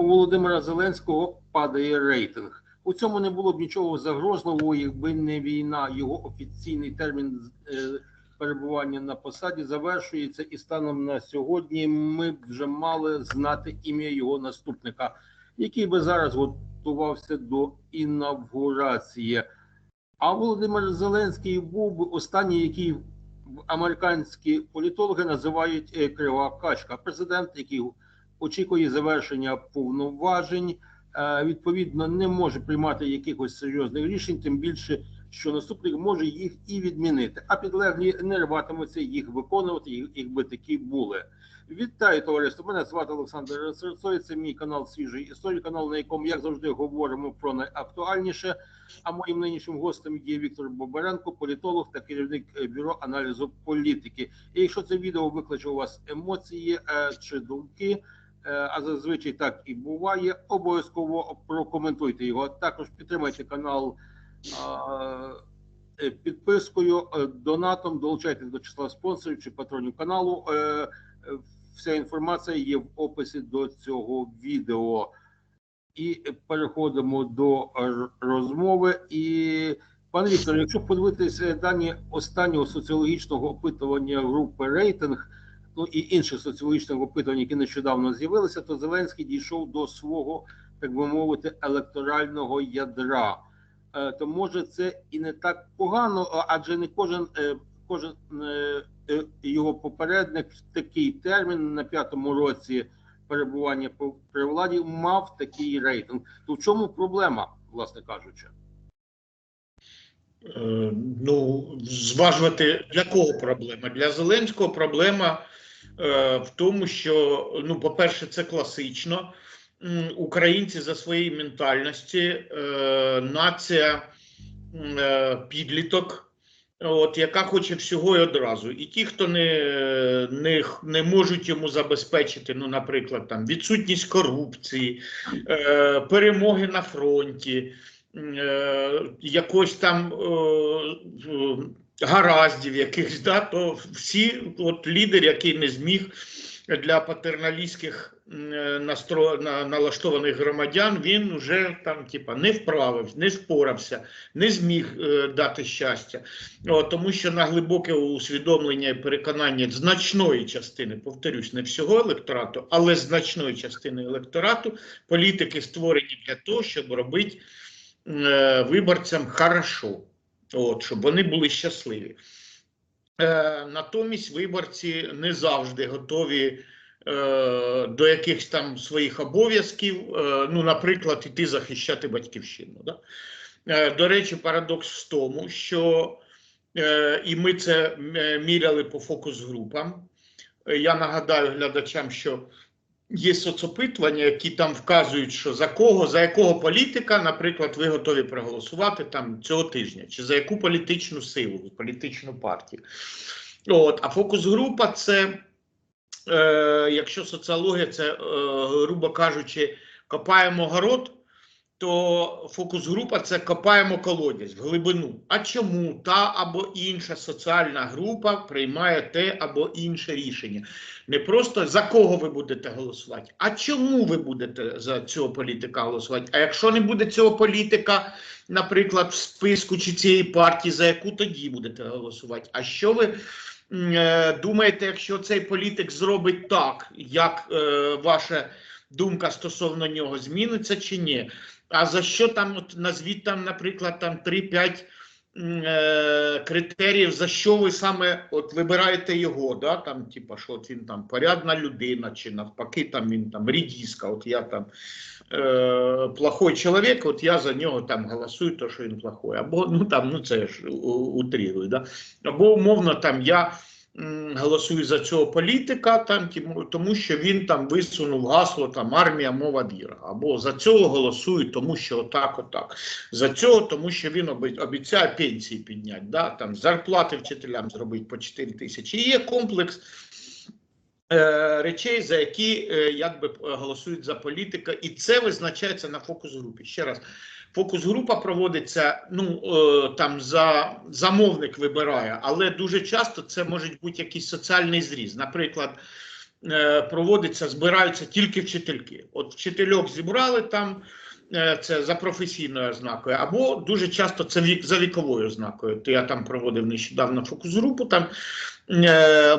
у Володимира Зеленського падає рейтинг. У цьому не було б нічого загрозливого, якби не війна. Його офіційний термін е, перебування на посаді завершується, і станом на сьогодні ми б вже мали знати ім'я його наступника, який би зараз готувався до інавгурації. А Володимир Зеленський був би останній, який американські політологи називають е, крива качка. Президент, який очікує завершення повноважень, е, відповідно не може приймати якихось серйозних рішень, тим більше, що наступник може їх і відмінити, а підлеглі не рватимуться їх виконувати, якби такі були. Вітаю, товариство. Мене звати Олександр Серцой. Це мій канал Свіжий історій, канал, на якому, як завжди, говоримо про найактуальніше. А моїм нинішнім гостем є Віктор Бобаренко, політолог та керівник бюро аналізу політики. І якщо це відео викличе у вас емоції е, чи думки, а зазвичай так і буває, обов'язково прокоментуйте його. Також підтримайте канал е, підпискою, е, донатом, долучайтесь до числа спонсорів чи патронів каналу. Е, е, Вся інформація є в описі до цього відео. І переходимо до розмови. І пане Віктор, якщо подивитися дані останнього соціологічного опитування групи рейтинг, ну і інших соціологічних опитувань, які нещодавно з'явилися, то Зеленський дійшов до свого, так би мовити, електорального ядра. Е, То може це і не так погано, адже не кожен е, кожен е, його попередник в такий термін на п'ятому році перебування при владі мав такий рейтинг. То в чому проблема, власне кажучи? Ну, зважувати для кого проблема? Для Зеленського проблема в тому, що, ну, по-перше, це класично. Українці за своєї ментальності, е, нація е, підліток, от, яка хоче всього і одразу. І ті, хто не, не, не можуть йому забезпечити, ну, наприклад, там, відсутність корупції, е, перемоги на фронті, е, якось там е, е, гараздів якихось, да, то всі от лідер, який не зміг для патерналістських е, настро, на, налаштованих громадян, він вже там, типа, не вправив, не впорався, не зміг е, дати щастя. О, тому що на глибоке усвідомлення і переконання значної частини, повторюсь, не всього електорату, але значної частини електорату, політики створені для того, щоб робити е, виборцям хорошо, от, щоб вони були щасливі. Е, натомість виборці не завжди готові е, до якихось там своїх обов'язків, е, ну, наприклад, іти захищати батьківщину. Да? Е, до речі, парадокс в тому, що е, і ми це міряли по фокус-групам. Е, Я нагадаю глядачам, що є соцопитування, які там вказують, що за кого, за якого політика, наприклад, ви готові проголосувати там цього тижня, чи за яку політичну силу, політичну партію. От, а фокус-група це, е, якщо соціологія, це, е, грубо кажучи, копаємо город, то фокус-група це копаємо колодязь в глибину. А чому та або інша соціальна група приймає те або інше рішення? Не просто за кого ви будете голосувати, а чому ви будете за цього політика голосувати? А якщо не буде цього політика, наприклад, в списку чи цієї партії, за яку тоді будете голосувати? А що ви е, думаєте, якщо цей політик зробить так, як е, ваша думка стосовно нього зміниться чи ні? А за що там, от назвіть там, наприклад, там 3-5 е, критеріїв, за що ви саме от вибираєте його, да? там, типа, що от він там порядна людина, чи навпаки, там він там рідіска, от я там е, плохой чоловік, от я за нього там голосую, то що він плохой. Або ну там, ну це ж у- утрирую, да? Або умовно там я м, голосую за цього політика, там, тому що він там висунув гасло там армія, мова віра. Або за цього голосую, тому що отак, отак. За цього, тому що він обіцяє пенсії підняти, да? там, зарплати вчителям зробити по 4 тисячі. І є комплекс е, речей, за які е, якби голосують за політика, і це визначається на фокус-групі. Ще раз. Фокус-група проводиться, ну е, там за замовник вибирає, але дуже часто це може бути якийсь соціальний зріз. Наприклад, е, проводиться, збираються тільки вчительки. От вчительок зібрали там. е, Це за професійною ознакою, або дуже часто це вік за віковою ознакою. То я там проводив нещодавно фокус-групу. Там е,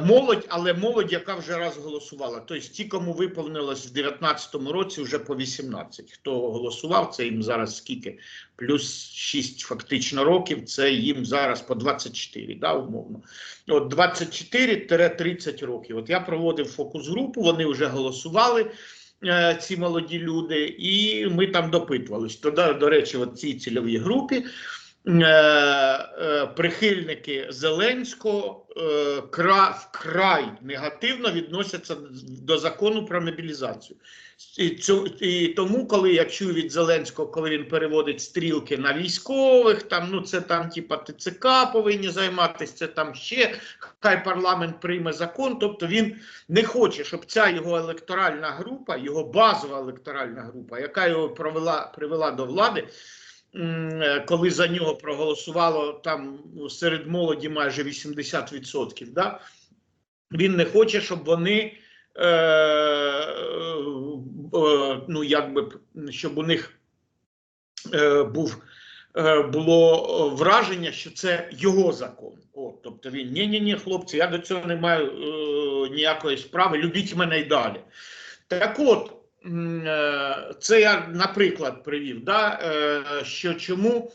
молодь, але молодь, яка вже раз голосувала. Тобто ті, кому виповнилось в 19-му році, вже по 18. Хто голосував, це їм зараз скільки? Плюс 6 фактично років, це їм зараз по 24, да, умовно. От 24-30 років. От я проводив фокус-групу, вони вже голосували. е, Ці молоді люди, і ми там допитувались. Тоді, до речі, от цій цільовій групі е, е, прихильники Зеленського е, вкрай негативно відносяться до закону про мобілізацію. І тому, коли я чую від Зеленського, коли він переводить стрілки на військових, там ну це там, типа ТЦК повинні займатися, це там ще хай парламент прийме закон. Тобто він не хоче, щоб ця його електоральна група, його базова електоральна група, яка його провела привела до влади. Е, Коли за нього проголосувало там ну, серед молоді майже 80%, да? він не хоче, щоб вони е, е, ну, якби, щоб у них е, був, е, було враження, що це його закон. О, тобто він ні, ні, ні, хлопці, я до цього не маю е, ніякої справи, любіть мене й далі. Так от, е, це я, наприклад, привів, да, е, що чому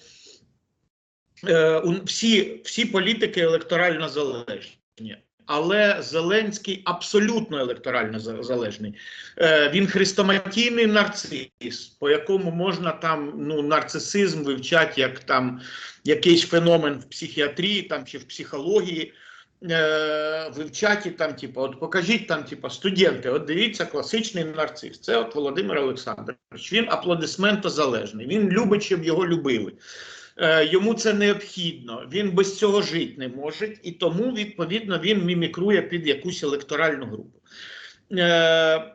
е, всі, всі політики електорально залежні. Але Зеленський абсолютно електорально залежний. Е, він хрестоматійний нарцис, по якому можна там ну, нарцисизм вивчати як там якийсь феномен в психіатрії там, чи в психології. Е, вивчати там, типу, от покажіть там, типу, студенти, от дивіться, класичний нарцис. Це от Володимир Олександрович. Він аплодисментозалежний. Він любить, щоб його любили. Е, йому це необхідно. Він без цього жити не може, і тому, відповідно, він мімікрує під якусь електоральну групу. Е,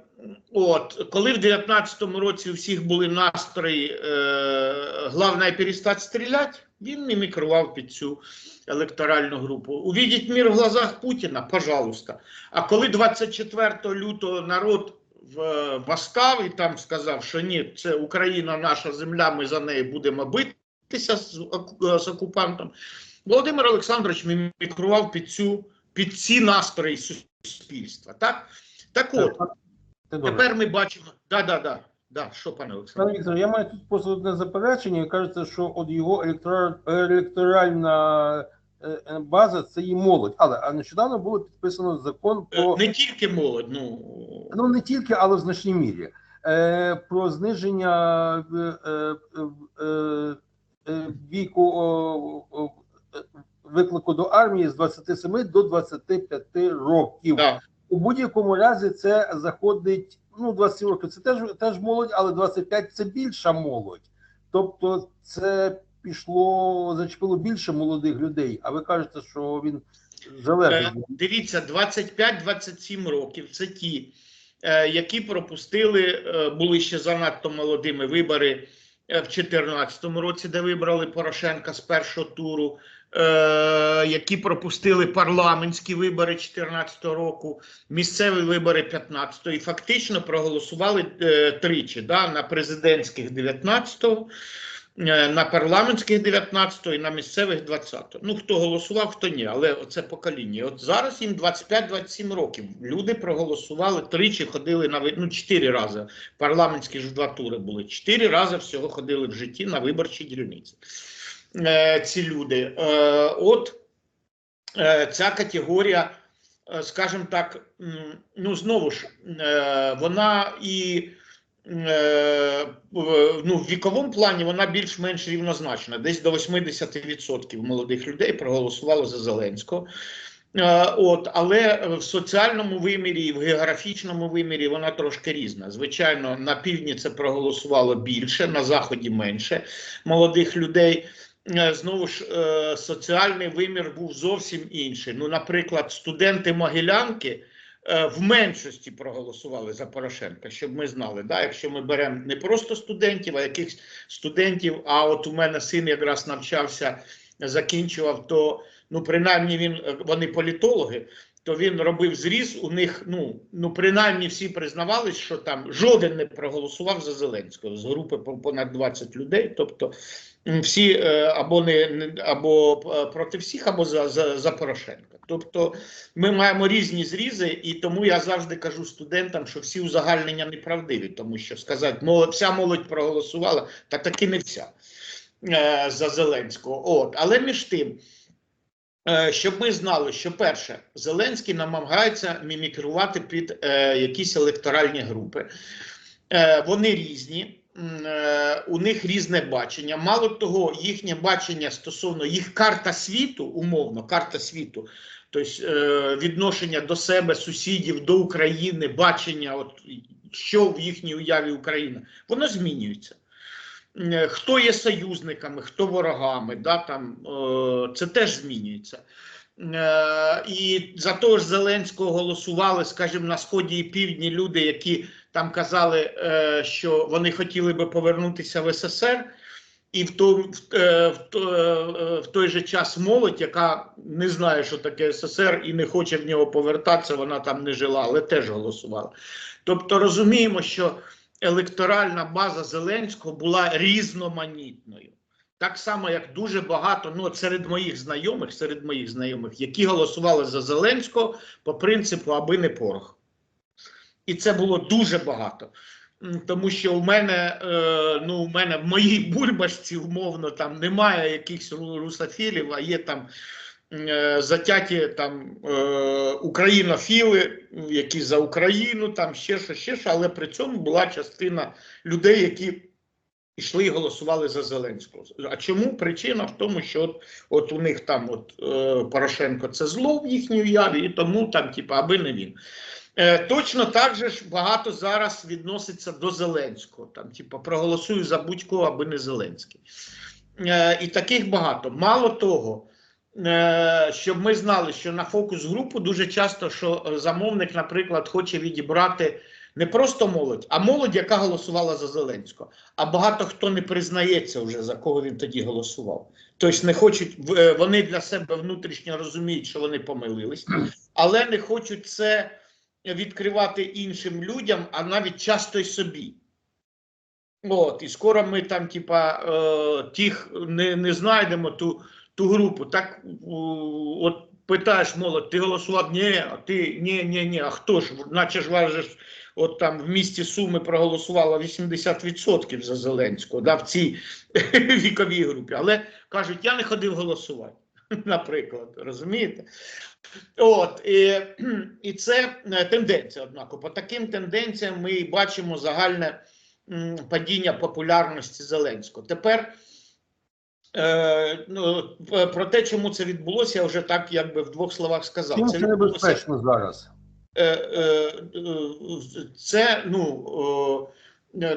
От, коли в 19-му році у всіх були настрої, е, головне перестати стріляти, він мімікрував під цю електоральну групу. Увідіть мір в глазах Путіна, пожалуйста. А коли 24 лютого народ в- восстав і там сказав, що ні, це Україна, наша земля, ми за неї будемо битися з, з окупантом, Володимир Олександрович мімікрував під, цю, під ці настрої суспільства. Так, так от. Тепер ми бачимо. Да, да, да. Да, що, пане Олександр? Пане Віктор, я маю тут просто одне заперечення. Кажеться, що от його електора- електоральна е, е, база це і молодь. Але а нещодавно було підписано закон про Не тільки молодь, ну ну не тільки, але в значній мірі. Е, про зниження е, е, е, е, віку е, виклику до армії з 27 до 25 років. да. У будь-якому разі це заходить. Ну, 20 років це теж теж молодь, але 25 це більша молодь. Тобто, це пішло, зачепило більше молодих людей. А ви кажете, що він залежить. Е, Дивіться, 25-27 років це ті, е, які пропустили, е, були ще занадто молодими вибори в 2014 році, де вибрали Порошенка з першого туру, які пропустили парламентські вибори 2014 року, місцеві вибори 15 і фактично проголосували е, тричі да, на президентських 19-го. е, На парламентських 19 і на місцевих 20 Ну хто голосував, хто ні, але це покоління. От зараз їм 25-27 років. Люди проголосували тричі, ходили на ну, чотири рази. Парламентські ж два тури були. Чотири рази всього ходили в житті на виборчі дільниці. Е, ці люди. Е, от е, ця категорія, скажімо так, ну знову ж, вона і ну, в віковому плані вона більш-менш рівнозначна. Десь до 80% молодих людей проголосувало за Зеленського. От, але в соціальному вимірі і в географічному вимірі вона трошки різна. Звичайно, на півдні це проголосувало більше, на заході менше молодих людей. Е, Знову ж е, соціальний вимір був зовсім інший. Ну, наприклад, студенти Могилянки е, в меншості проголосували за Порошенка, щоб ми знали. Да? Якщо ми беремо не просто студентів, а якихось студентів. А от у мене син якраз навчався, закінчував, то ну принаймні він е, вони політологи. то він робив зріз. У них, ну, ну принаймні всі признавались, що там жоден не проголосував за Зеленського з групи понад 20 людей. Тобто всі е, або не або е, проти всіх, або за, за, за Порошенка. Тобто ми маємо різні зрізи, і тому я завжди кажу студентам, що всі узагальнення неправдиві, тому що сказати, молодь, вся молодь проголосувала, та таки не вся е, за Зеленського. От, але між тим. Е, Щоб ми знали, що перше, Зеленський намагається мімікрувати під е, якісь електоральні групи. Вони різні, у них різне бачення. Мало того, їхнє бачення стосовно їх карта світу, умовно, карта світу, тобто відношення до себе, сусідів, до України, бачення, от, що в їхній уяві Україна, воно змінюється. Е, Хто є союзниками, хто ворогами, да, там, е, це теж змінюється. Е, і за того ж Зеленського голосували, скажімо, на сході і півдні люди, які там казали, що вони хотіли би повернутися в СССР, і в, то, в, в, в той же час молодь, яка не знає, що таке СССР і не хоче в нього повертатися, вона там не жила, але теж голосувала. Тобто розуміємо, що електоральна база Зеленського була різноманітною. Так само, як дуже багато, ну серед моїх знайомих, серед моїх знайомих, які голосували за Зеленського по принципу, аби не порох. І це було дуже багато. Тому що у мене, е, ну, у мене в моїй бульбашці, умовно, там немає якихось ру- русофілів, а є там затяті там е, українофіли, які за Україну, там ще що, ще що, але при цьому була частина людей, які йшли і голосували за Зеленського. А чому причина в тому, що от, от у них там от е, Порошенко це зло в їхній уяві, і тому там, типу, аби не він. Е, точно так же ж багато зараз відноситься до Зеленського. Там, типу, проголосую за будь-кого, аби не Зеленський. Е, і таких багато. Мало того, е, щоб ми знали, що на фокус групу дуже часто, що е, замовник, наприклад, хоче відібрати не просто молодь, а молодь, яка голосувала за Зеленського. А багато хто не признається вже за кого він тоді голосував. Тобто не хочуть е, вони для себе внутрішньо розуміють, що вони помилились, але не хочуть це відкривати іншим людям, а навіть часто й собі. От, і скоро ми там, типа, е, тих не, не знайдемо ту, ту групу. Так, от питаєш молодь, ти голосував? Ні, а ти ні, ні, ні. А хто ж? Наче ж вважаєш, от там в місті Суми проголосувало 80% за Зеленського, да, в цій віковій групі. Але кажуть, я не ходив голосувати, наприклад, розумієте? От, і, і це е, тенденція, однако. По таким тенденціям ми бачимо загальне падіння популярності Зеленського. Тепер про те, чому це відбулося, я вже так якби в двох словах сказав. Чим Це це небезпечно зараз? е, е, е, це ну. е,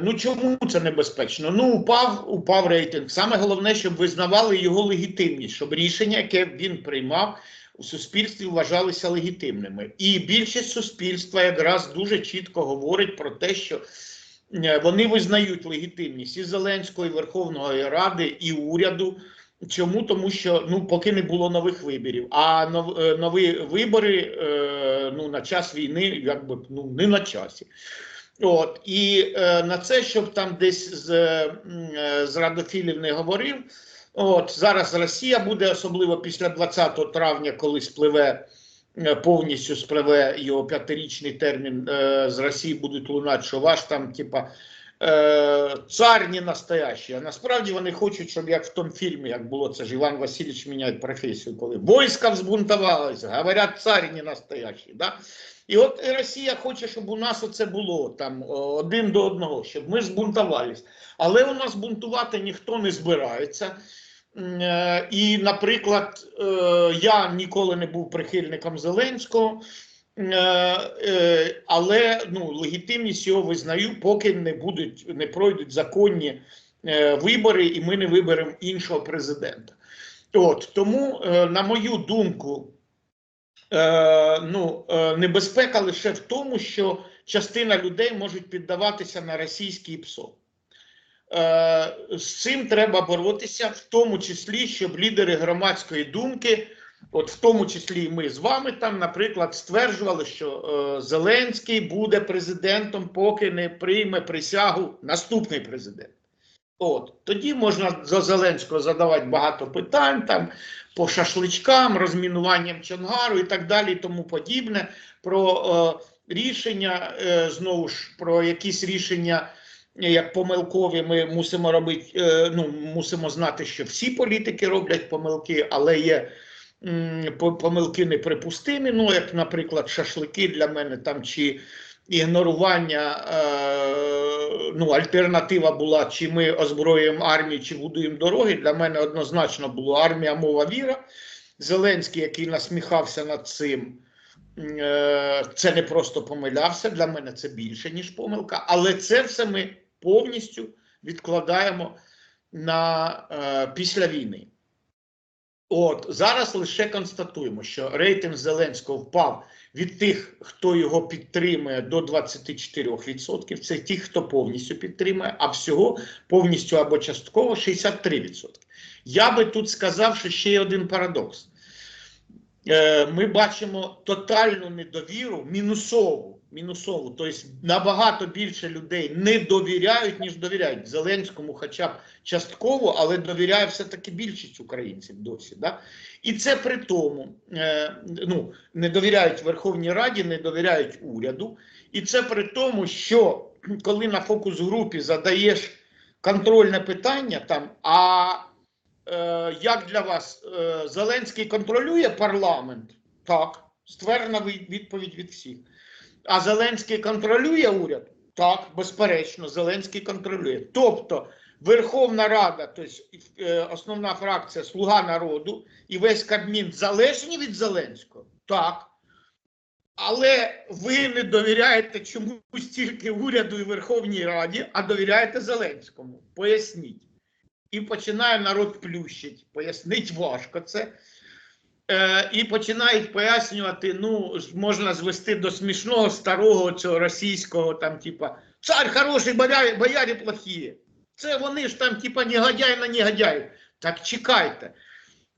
Ну чому це небезпечно? Ну, упав, упав рейтинг. Саме головне, щоб визнавали його легітимність, щоб рішення, яке він приймав у суспільстві, вважалися легітимними. І більшість суспільства якраз дуже чітко говорить про те, що е, вони визнають легітимність і Зеленського, і Верховної Ради, і уряду. Чому? Тому що ну поки не було нових виборів. А е, нові вибори е, ну на час війни, якби ну не на часі. От і е, на це, щоб там десь з, е, е, з радофілів не говорив. От зараз Росія буде особливо після 20 травня, коли спливе е, повністю спливе його п'ятирічний термін е, з Росії будуть лунати, що ваш там, типа. Е, цар не. А насправді вони хочуть, щоб як в тому фільмі, як було це ж Іван Васильович міняє професію, коли війська взбунтувалися, говорять, цар не. Да? І от Росія хоче, щоб у нас оце було там один до одного, щоб ми збунтувались. Але у нас бунтувати ніхто не збирається. Е, І, наприклад, е, я ніколи не був прихильником Зеленського. Е, але ну, легітимність його визнаю, поки не будуть, не пройдуть законні вибори, і ми не виберемо іншого президента. От тому, на мою думку, ну, небезпека лише в тому, що частина людей можуть піддаватися на російський ПСО. Е, з цим треба боротися, в тому числі, щоб лідери громадської думки От в тому числі і ми з вами там, наприклад, стверджували, що е, Зеленський буде президентом, поки не прийме присягу наступний президент. От тоді можна за Зеленського задавати багато питань там по шашличкам, розмінуванням Чонгару і так далі, і тому подібне. Про е, рішення е, знову ж про якісь рішення. Як помилкові, ми мусимо робити, е, ну мусимо знати, що всі політики роблять помилки, але є помилки неприпустимі. Ну, як, наприклад, шашлики для мене там чи ігнорування. Е, ну, альтернатива була, чи ми озброюємо армію, чи будуємо дороги. Для мене однозначно було армія, мова, віра. Зеленський, який насміхався над цим. е, Це не просто помилявся, для мене це більше, ніж помилка, але це все ми повністю відкладаємо на е, після війни. От зараз лише констатуємо, що рейтинг Зеленського впав від тих, хто його підтримує, до 24%. Це ті, хто повністю підтримує, а всього повністю або частково 63%. Я би тут сказав, що ще є один парадокс. Е, Ми бачимо тотальну недовіру, мінусову, мінусову, тобто набагато більше людей не довіряють, ніж довіряють Зеленському, хоча б частково, але довіряє все-таки більшість українців досі. Да? І це при тому, е, ну, не довіряють Верховній Раді, не довіряють уряду. І це при тому, що коли на фокус групі задаєш контрольне питання, там, а е, як для вас е, Зеленський контролює парламент? Так, ствердна відповідь від всіх. А Зеленський контролює уряд? Так, безперечно, Зеленський контролює. Тобто Верховна Рада, тобто основна фракція Слуга народу і весь Кабмін залежні від Зеленського? Так. Але ви не довіряєте чомусь тільки уряду і Верховній Раді, а довіряєте Зеленському. Поясніть. І починає народ плющить. Пояснить важко це. Е, і починають пояснювати, ну, можна звести до смішного старого цього російського, там, типа, цар хороший, боярі, боярі плохі. Це вони ж там, типа, негодяй на негодяй. Так чекайте.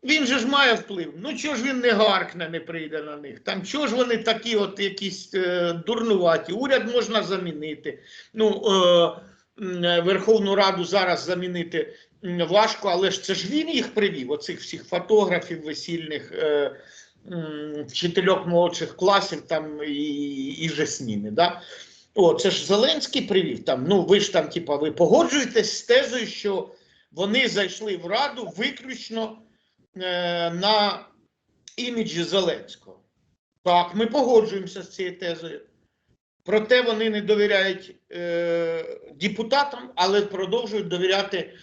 Він же ж має вплив. Ну чого ж він не гаркне, не прийде на них? Там чого ж вони такі, от якісь е, дурнуваті? Уряд можна замінити. Ну, е, Верховну Раду зараз замінити важко, але ж це ж він їх привів, оцих всіх фотографів весільних. Е, вчительок молодших класів там і, і ними. Да? О, це ж Зеленський привів. Там, ну, ви ж там, типа, ви погоджуєтесь з тезою, що вони зайшли в Раду виключно е, на іміджі Зеленського. Так, ми погоджуємося з цією тезою. Проте вони не довіряють е, депутатам, але продовжують довіряти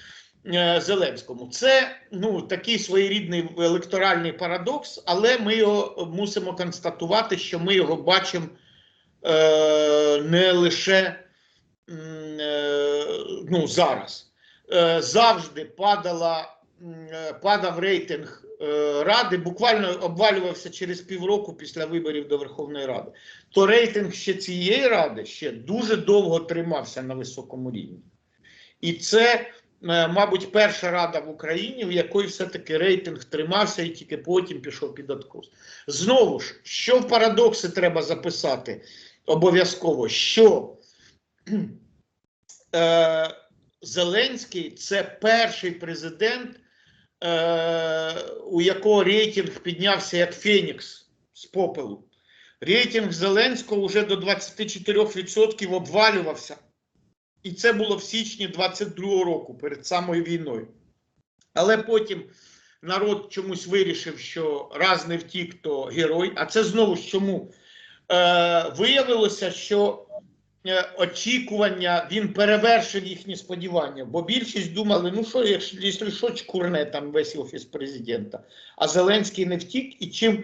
Зеленському. Це ну, такий своєрідний електоральний парадокс, але ми його мусимо констатувати, що ми його бачимо е, не лише е, ну, зараз. Е, завжди падала, е, падав рейтинг е, Ради, буквально обвалювався через півроку після виборів до Верховної Ради. То рейтинг ще цієї ради ще дуже довго тримався на високому рівні. І це, е, мабуть, перша рада в Україні, в якої все-таки рейтинг тримався і тільки потім пішов під откос. Знову ж, що в парадокси треба записати обов'язково, що е, Зеленський це перший президент, е, у якого рейтинг піднявся як Фенікс з попелу. Рейтинг Зеленського вже до 24% обвалювався. І це було в січні 22-го року, перед самою війною. Але потім народ чомусь вирішив, що раз не втік, то герой. А це знову ж чому? Е, виявилося, що е, очікування він перевершив їхні сподівання, бо більшість думали, ну що, якщо, що, чкурне там весь офіс президента, а Зеленський не втік і чим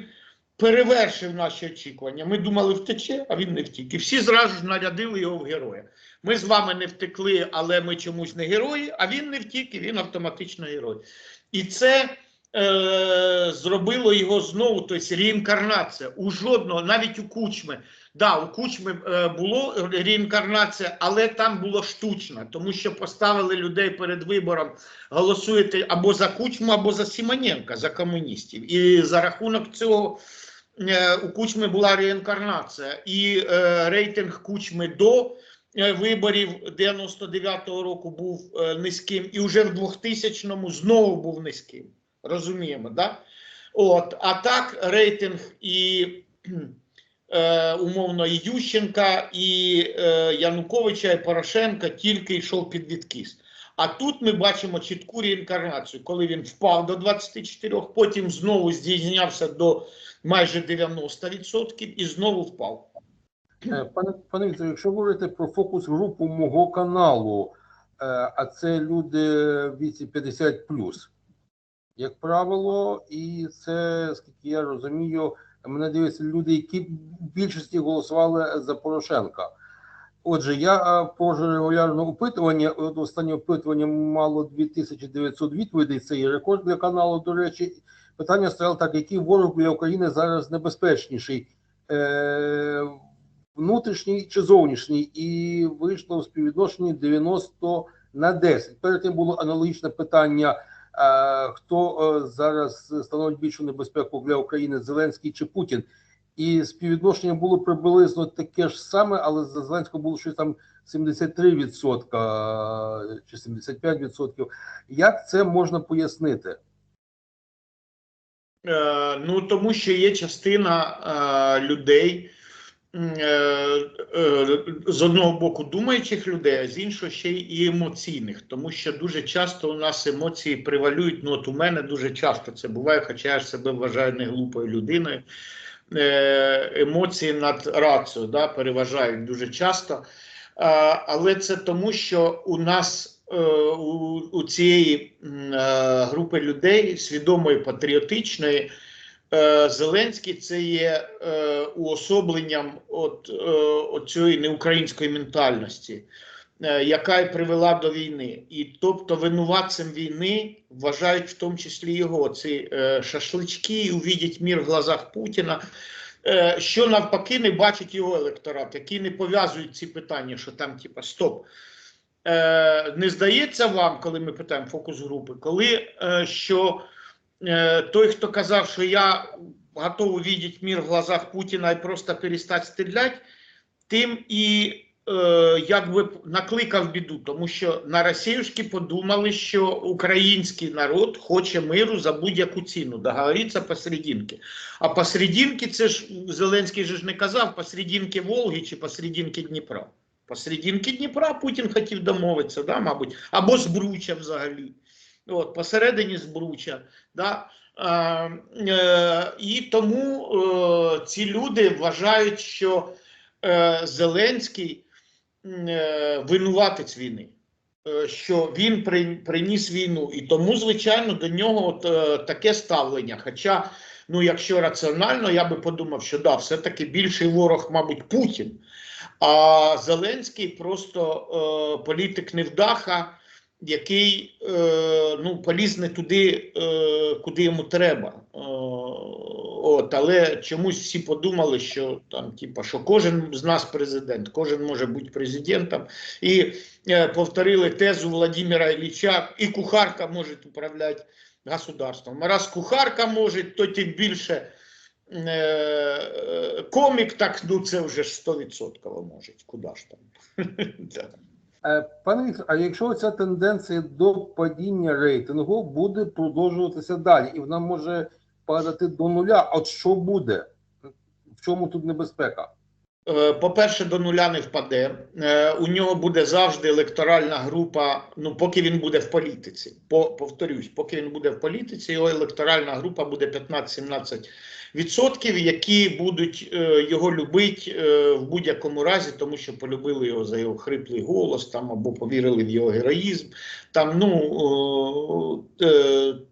перевершив наші очікування. Ми думали, втече, а він не втік. І всі зразу ж нарядили його в героя. Ми з вами не втекли, але ми чомусь не герої, а він не втік, і він автоматично герой. І це е, зробило його знову, тобто реінкарнація. У жодного, навіть у кучми. Да, у кучми е, було реінкарнація, але там було штучно, тому що поставили людей перед вибором голосуєте або за кучму, або за Сімоненка, за комуністів. І за рахунок цього е, у кучми була реінкарнація. І е, рейтинг кучми до виборів 99-го року був е, низьким, і вже в 2000-му знову був низьким. Розуміємо, да? От, а так рейтинг і е, умовно і Ющенка, і е, Януковича, і Порошенка тільки йшов під відкис. А тут ми бачимо чітку реінкарнацію, коли він впав до 24, потім знову здійснявся до майже 90% і знову впав. Е, Пане пане Вікторе, якщо говорити про фокус групу мого каналу, е, а це люди віці 50 як правило, і це, скільки я розумію, мене дивляться люди, які в більшості голосували за Порошенка. Отже, я е, проводжу регулярне опитування. От останнє опитування мало 2900 відповідей. Це є рекорд для каналу. До речі, питання стояло так: який ворог для України зараз небезпечніший? Е, внутрішній чи зовнішній, і вийшло в співвідношенні 90 на 10. Перед тим було аналогічне питання: е, хто е, зараз становить більшу небезпеку для України, Зеленський чи Путін? І співвідношення було приблизно таке ж саме, але за Зеленського було щось там 73% е, чи 75%. Як це можна пояснити? Ну, тому що є частина е, людей, з одного боку думаючих людей, а з іншого ще й емоційних, тому що дуже часто у нас емоції превалюють. Ну, от у мене дуже часто це буває, хоча я себе вважаю не глупою людиною. Е, емоції над рацією да, переважають дуже часто. Е, але це тому, що у нас е, у, цієї е, групи людей свідомої патріотичної. Е, Зеленський це є е, уособленням от, е, цієї неукраїнської ментальності, е, яка і привела до війни. І тобто винуватцем війни вважають в тому числі його ці е, шашлички, увідять мір в глазах Путіна. Що навпаки не бачить його електорат, який не пов'язують ці питання, що там, типа, стоп. Не здається вам, коли ми питаємо фокус групи, коли що той, хто казав, що я готовий видіти мір в глазах Путіна і просто перестати стріляти, тим і е, якби накликав біду, тому що на Росіюшки подумали, що український народ хоче миру за будь-яку ціну, договориться посерединки. А посерединки, це ж Зеленський же ж не казав посерединки Волги чи посерединки Дніпра. Посерединки Дніпра Путін хотів домовитися, да, мабуть, або Збруча взагалі. От, посередині Збруча. Да. Е, і тому е, ці люди вважають, що е, Зеленський винуватець війни, що він при, приніс війну. І тому, звичайно, до нього от, таке ставлення. Хоча, ну, якщо раціонально, я би подумав, що да, все-таки більший ворог, мабуть, Путін. А Зеленський просто політик невдаха, який е, ну, поліз не туди, е, куди йому треба. Е, от, але чомусь всі подумали, що там, типа, що кожен з нас президент, кожен може бути президентом. І е, повторили тезу Владимира Ілліча, і кухарка може управляти государством. Раз кухарка може, то тим більше е, комік, так ну це вже 100% може. Куди ж там? Е, Пане Віктор, а якщо ця тенденція до падіння рейтингу буде продовжуватися далі, і вона може падати до нуля, от що буде? В чому тут небезпека? Е, По-перше, до нуля не впаде. Е, У нього буде завжди електоральна група. Ну, поки він буде в політиці. По, повторюсь, поки він буде в політиці, його електоральна група буде 15-17 відсотків, які будуть е, його любити в будь-якому разі, тому що полюбили його за його хриплий голос, там або повірили в його героїзм. Там ну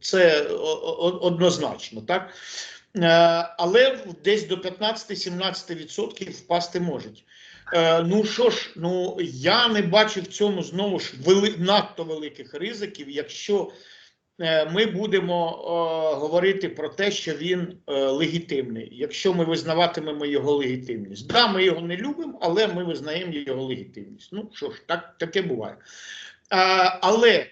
це однозначно, так. Е, але десь до 15-17% впасти можуть. Е, Ну що ж, ну я не бачу в цьому знову ж вели, надто великих ризиків, якщо е, ми будемо е, говорити про те, що він е, легітимний, якщо ми визнаватимемо його легітимність. Да, ми його не любимо, але ми визнаємо його легітимність. Ну що ж, так, таке буває. А, але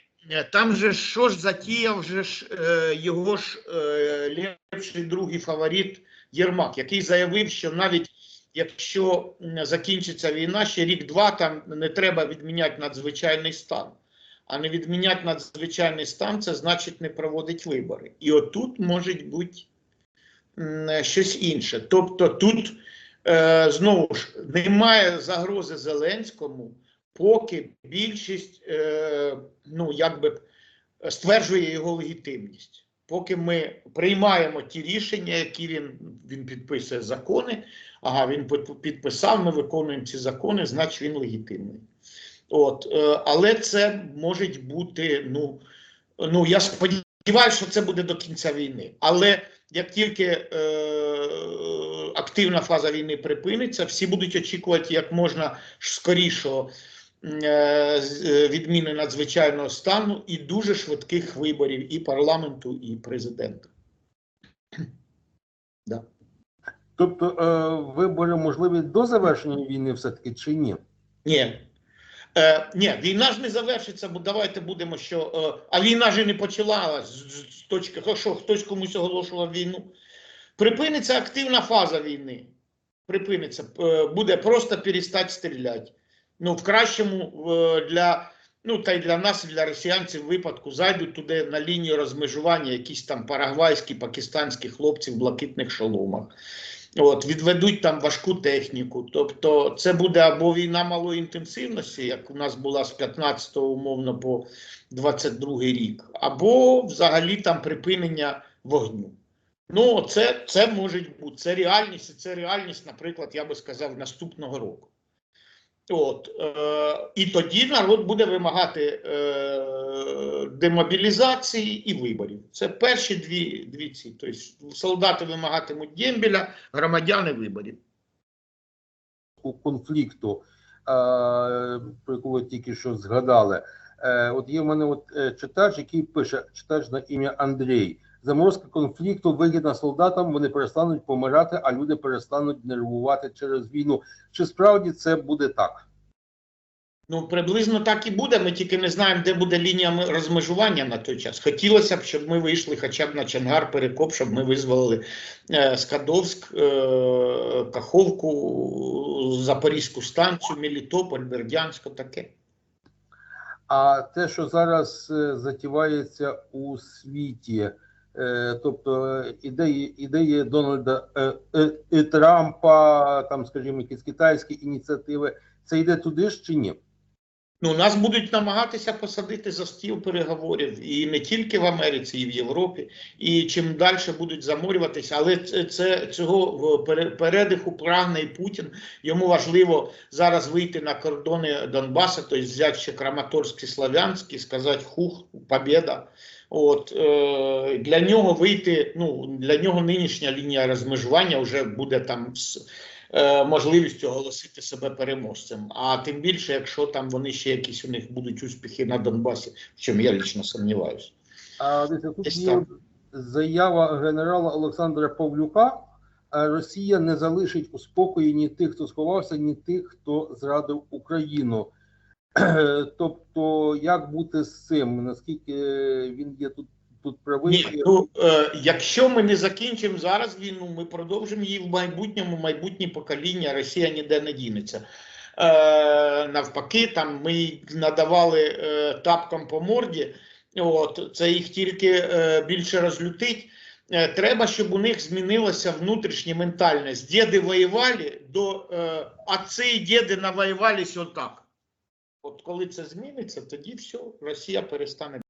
там же що ж затіяв же ж е, його ж е, ліпший другий фаворит Єрмак, який заявив, що навіть якщо закінчиться війна, ще рік-два там не треба відміняти надзвичайний стан. А не відміняти надзвичайний стан, це значить не проводить вибори. І отут може бути м, щось інше. Тобто тут е, знову ж немає загрози Зеленському, поки більшість е, ну, якби стверджує його легітимність. Поки ми приймаємо ті рішення, які він, він підписує закони, ага, він підписав, ми виконуємо ці закони, значить він легітимний. От, е, але це може бути, ну, ну я сподіваюся, що це буде до кінця війни. Але як тільки е, активна фаза війни припиниться, всі будуть очікувати як можна скорішого відміни надзвичайного стану і дуже швидких виборів і парламенту, і президента. Да. Тобто е, вибори можливі до завершення війни, все-таки чи ні? Ні. Е, ні, війна ж не завершиться, бо давайте будемо, що. Е, а війна ж і не почалась з, з- з точки, що хтось комусь оголошував війну. Припиниться активна фаза війни. Припиниться, е, буде просто перестати стріляти. Ну, в кращому е, для, ну, та й для нас, і для росіянців випадку зайдуть туди на лінію розмежування якісь там парагвайські, пакистанські хлопці в блакитних шоломах. От, відведуть там важку техніку. Тобто, це буде або війна малої інтенсивності, як у нас була з 15 умовно по 22 рік, або взагалі там припинення вогню. Ну, це, це може бути, це реальність, і це реальність, наприклад, я би сказав, наступного року. От, е, і тоді народ буде вимагати е, демобілізації і виборів. Це перші дві, дві ці. Тобто солдати вимагатимуть дембіля, громадяни виборів. у конфлікту, е, про ви тільки що згадали. Е, От є в мене от е, читач, який пише читач на ім'я Андрій. Заморозка конфлікту вигідна солдатам, вони перестануть помирати, а люди перестануть нервувати через війну. Чи справді це буде так? Ну, приблизно так і буде. Ми тільки не знаємо, де буде лінія розмежування на той час. Хотілося б, щоб ми вийшли хоча б на Чангар, Перекоп, щоб ми визволили е, Скадовськ, е, Каховку, Запорізьку станцію, Мелітополь, Бердянську, таке. А те, що зараз е, затівається у світі, тобто е, ідеї, ідеї Дональда е, е, е, Трампа, там, скажімо, якісь китайські ініціативи, це йде туди ж чи ні? Ну, нас будуть намагатися посадити за стіл переговорів і не тільки в Америці, і в Європі. І чим далі будуть заморюватися, але це, цього передиху прагне і Путін. Йому важливо зараз вийти на кордони Донбасу, тобто взяти ще Краматорськ і і сказати хух, побєда. От е, для нього вийти. Ну для нього нинішня лінія розмежування вже буде там з е, можливістю оголосити себе переможцем. А тим більше, якщо там вони ще якісь у них будуть успіхи на Донбасі, в чому я лично сумніваюся. А тут є заява генерала Олександра Павлюка. е, Росія не залишить у спокої ні тих, хто сховався, ні тих, хто зрадив Україну. Тобто, як бути з цим? Наскільки він є тут, тут правий? Ні, ну е, якщо ми не закінчимо зараз війну, ми продовжимо її в майбутньому, майбутнє покоління, Росія ніде не дінеться. Е, навпаки, там ми надавали е, тапкам по морді, от, це їх тільки е, більше розлютить. Е, треба, щоб у них змінилася внутрішня ментальність. Діди воювали до е, отці і діди навоювалися отак. От коли це зміниться, тоді все, Росія перестане.